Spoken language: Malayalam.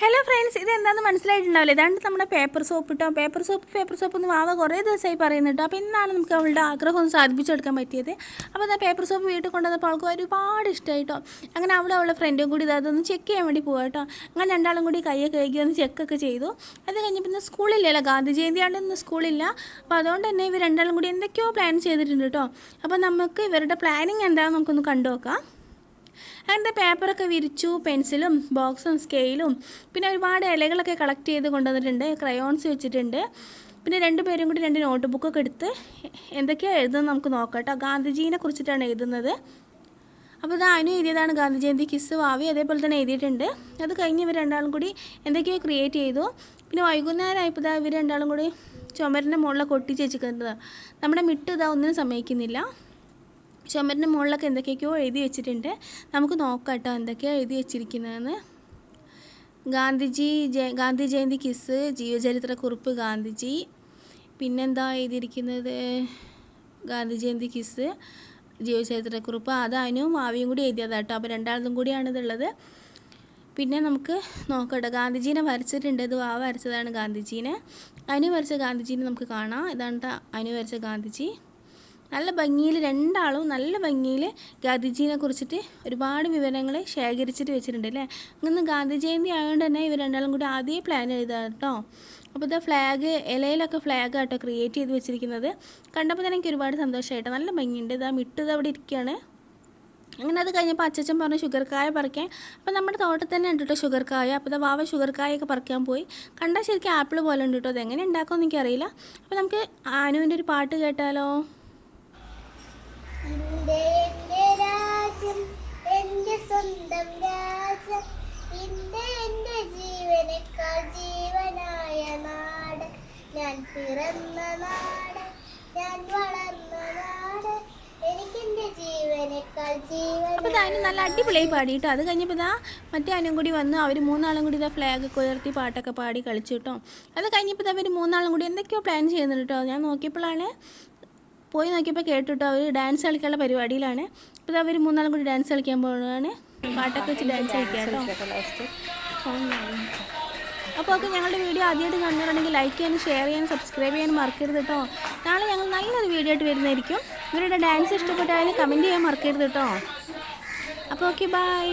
ഹലോ ഫ്രണ്ട്സ് ഇത് എന്താന്ന് മനസ്സിലായിട്ടുണ്ടാവില്ല. ഇതാണ്ട് നമ്മുടെ പേപ്പർ സോപ്പ് ഇട്ടോ പേപ്പർ സോപ്പ് പേപ്പർ സോപ്പ് എന്ന് വാവ കുറേ ദിവസമായി പറയുന്നുണ്ട് അപ്പോൾ ഇന്നാണ് നമുക്ക് അവളുടെ ആഗ്രഹം ഒന്ന് സാധിപ്പിച്ചെടുക്കാൻ പറ്റിയത്. അപ്പോൾ അതാ പേപ്പർ സോപ്പ് വീട്ടിൽ കൊണ്ടുവന്നപ്പോൾ അവൾക്ക് ഒരുപാട് ഇഷ്ടമായി കേട്ടോ അങ്ങനെ അവിടെ അവളുടെ ഫ്രണ്ടും കൂടി ഇതൊന്ന് ചെക്ക് ചെയ്യാൻ വേണ്ടി പോകാം കേട്ടോ. അങ്ങനെ രണ്ടാളും കൂടി കയ്യൊക്കെ കഴുകി ഒന്ന് ചെക്കൊക്കെ ചെയ്തു. അത് കഴിഞ്ഞപ്പോൾ ഇന്ന് സ്കൂളില്ലല്ലോ ഗാന്ധി ജയന്തിയാണ്ട് ഇന്ന് സ്കൂളില്ല അപ്പോൾ അതുകൊണ്ട് തന്നെ ഇവർ രണ്ടാളും കൂടി എന്തൊക്കെയോ പ്ലാൻ ചെയ്തിട്ടുണ്ട് കേട്ടോ. അപ്പോൾ നമുക്ക് ഇവരുടെ പ്ലാനിങ് എന്താണെന്ന് നമുക്കൊന്ന് കണ്ടു നോക്കാം. അങ്ങനത്തെ പേപ്പറൊക്കെ വിരിച്ചു പെൻസിലും ബോക്സും സ്കെയിലും പിന്നെ ഒരുപാട് ഇലകളൊക്കെ കളക്ട് ചെയ്ത് കൊണ്ടുവന്നിട്ടുണ്ട് ക്രയോൺസ് വെച്ചിട്ടുണ്ട്. പിന്നെ രണ്ട് പേരും കൂടി രണ്ട് നോട്ട് ബുക്കൊക്കെ എടുത്ത് എന്തൊക്കെയാണ് എഴുതുന്നത് നമുക്ക് നോക്കാം കേട്ടോ. ഗാന്ധിജീനെ കുറിച്ചിട്ടാണ് എഴുതുന്നത്. അപ്പോൾ ഇത് അനു എഴുതിയതാണ് ഗാന്ധി ജയന്തി കിസ് വാവി അതേപോലെ തന്നെ എഴുതിയിട്ടുണ്ട്. അത് കഴിഞ്ഞ് ഇവർ രണ്ടാളും കൂടി എന്തൊക്കെയോ ക്രിയേറ്റ് ചെയ്തു. പിന്നെ വൈകുന്നേരം ആയപ്പോൾ ഇവർ രണ്ടാളും കൂടി ചുമരിന്റെ മുകളിലൊക്കെ ഒട്ടിച്ച് വെച്ചിരിക്കുന്നത് നമ്മുടെ മിട്ട് ഇതാ ഒന്നിനും സമ്മതിക്കുന്നില്ല. ചുമരിന്റെ മുകളിലൊക്കെ എന്തൊക്കെയൊക്കെയോ എഴുതി വെച്ചിട്ടുണ്ട്. നമുക്ക് നോക്കാം കേട്ടോ എന്തൊക്കെയാണ് എഴുതി വെച്ചിരിക്കുന്നതെന്ന്. ഗാന്ധിജി ജയ ഗാന്ധി ജയന്തി കിസ് ജീവചരിത്രക്കുറിപ്പ് ഗാന്ധിജി. പിന്നെന്താ എഴുതിയിരിക്കുന്നത്? ഗാന്ധി ജയന്തി കിസ് ജീവചരിത്രക്കുറിപ്പ്. അത് അനുവും ആവിയും കൂടി എഴുതിയതാണ് കേട്ടോ. അപ്പോൾ രണ്ടാളതും കൂടിയാണ് ഇതുള്ളത്. പിന്നെ നമുക്ക് നോക്കട്ടെ ഗാന്ധിജീനെ വരച്ചിട്ടുണ്ട്. ഇത് വാ വരച്ചതാണ് ഗാന്ധിജീനെ. അനു വരച്ച ഗാന്ധിജീനെ നമുക്ക് കാണാം. ഇതാണ് അനു വരച്ച ഗാന്ധിജി. നല്ല ഭംഗിയിൽ രണ്ടാളും നല്ല ഭംഗിയിൽ ഗാന്ധിജീനെ കുറിച്ചിട്ട് ഒരുപാട് വിവരങ്ങൾ ശേഖരിച്ചിട്ട് വെച്ചിട്ടുണ്ട് അല്ലേ? ഇന്ന് ഗാന്ധി ജയന്തി ആയതുകൊണ്ട് തന്നെ ഇവർ രണ്ടാളും കൂടി ആദ്യം പ്ലാൻ ചെയ്താൽ കേട്ടോ അപ്പോൾ ഇത് ഫ്ലാഗ് ഇലയിലൊക്കെ ഫ്ലാഗ് ആട്ടോ ക്രിയേറ്റ് ചെയ്ത് വെച്ചിരിക്കുന്നത്. കണ്ടപ്പോൾ തന്നെ എനിക്ക് ഒരുപാട് സന്തോഷമായിട്ടോ നല്ല ഭംഗിയുണ്ട്. ഇതാ മിട്ടത് അവിടെ ഇരിക്കുകയാണ് അങ്ങനെ അത് കഴിഞ്ഞപ്പോൾ അച്ഛച്ചൻ പറഞ്ഞു ഷുഗർ കായ പറിക്കാൻ. അപ്പോൾ നമ്മുടെ തോട്ടത്തിൽ തന്നെ ഉണ്ട് കേട്ടോ ഷുഗർ കായ. അപ്പോൾ ഇതാ വാവ ഷുഗർ കായൊക്കെ പറിക്കാൻ പോയി. കണ്ടാൽ ശരിക്കും ആപ്പിൾ പോലെ ഉണ്ട് കേട്ടോ അതെങ്ങനെ ഉണ്ടാക്കുമെന്ന് എനിക്കറിയില്ല. അപ്പോൾ നമുക്ക് ആനുവിന്റെ ഒരു പാട്ട് കേട്ടാലോ? എന്റെ എന്റെ ജീവനേക്കാൾ ജീവനായ നാട്. ഞാൻ പിറന്ന നാട് ഞാൻ വളർന്ന നാട്. നല്ല അടിപൊളിയായി പാടിയിട്ടോ. അത് കഴിഞ്ഞപ്പോൾ ഇതാ മറ്റേ അനും കൂടി വന്ന് അവർ മൂന്നാളും കൂടി ഇതാ ഫ്ലാഗ് ഒക്കെ ഉയർത്തി പാട്ടൊക്കെ പാടി കളിച്ചു കേട്ടോ അത് കഴിഞ്ഞപ്പോൾ ഇതാ അവർ മൂന്നാളും കൂടി എന്തൊക്കെയോ പ്ലാൻ ചെയ്യുന്നുണ്ട് കേട്ടോ ഞാൻ നോക്കിയപ്പോഴാണ് പോയി നോക്കിയപ്പോൾ കേട്ടു കേട്ടോ അവർ ഡാൻസ് കളിക്കാനുള്ള പരിപാടിയിലാണ്. ഇപ്പോൾ അവർ മൂന്നാളും കൂടി ഡാൻസ് കളിക്കാൻ പോകുന്നതാണ് പാട്ടൊക്കെ വെച്ച് ഡാൻസ് കളിക്കാം കേട്ടോ അപ്പോൾ ഒക്കെ ഞങ്ങളുടെ വീഡിയോ ആദ്യമായിട്ട് കാണുന്നവരാണെങ്കിൽ ലൈക്ക് ചെയ്യാനും ഷെയർ ചെയ്യാനും സബ്സ്ക്രൈബ് ചെയ്യാനും മറക്കരുത് കേട്ടോ. നാളെ ഞങ്ങൾ നല്ലൊരു വീഡിയോ ആയിട്ട് വരുന്നതായിരിക്കും. ഇവരുടെ ഡാൻസ് ഇഷ്ടപ്പെട്ടാലും കമന്റ് ചെയ്യാൻ മറക്കരുത് കേട്ടോ. അപ്പോൾ ഓക്കെ ബൈ